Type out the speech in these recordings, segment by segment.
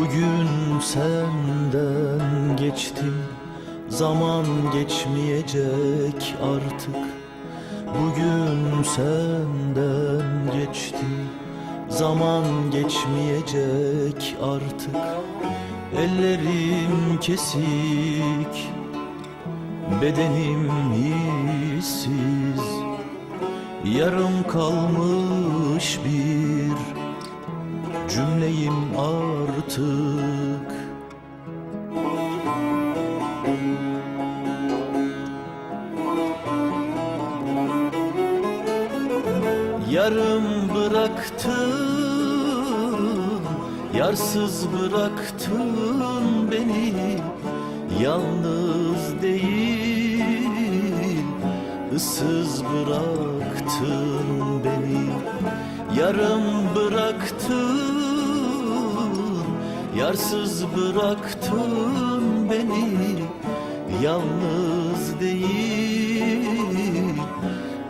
Bugün senden geçtim Zaman geçmeyecek artık. Bugün senden geçtim Zaman geçmeyecek artık. Ellerim kesik Bedenim hissiz Yarım kalmış bir cümleyim artık. Yarım bıraktın Yarsız bıraktın beni. Yalnız değil ıssız bıraktın beni. Yarım Yarsız bıraktın beni Yalnız değil.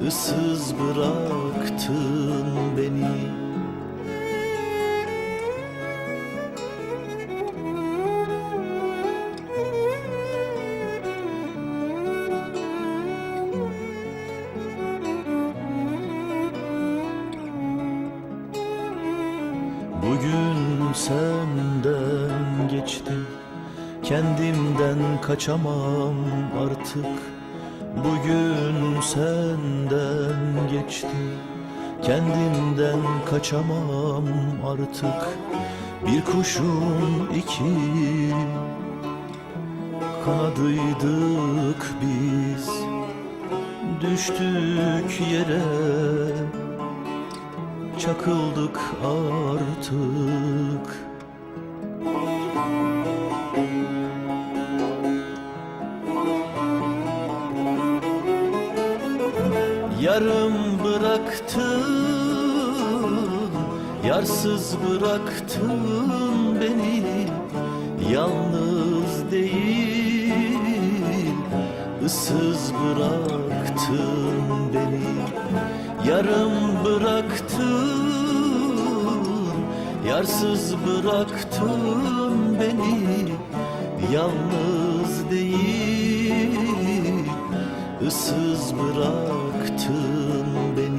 Issız bıraktın beni Bugün senden geçtim. Kendimden kaçamam artık. Bugün senden geçtim. Kendimden kaçamam artık. Bir kuşun iki Kanadıydık biz. Düştük yere çakıldık artık. Yarım bıraktın Yarsız bıraktın beni. Yalnız değil ıssız bıraktın beni Yarım bıraktın Yarsız bıraktın beni. Yalnız değil ıssız bıraktın beni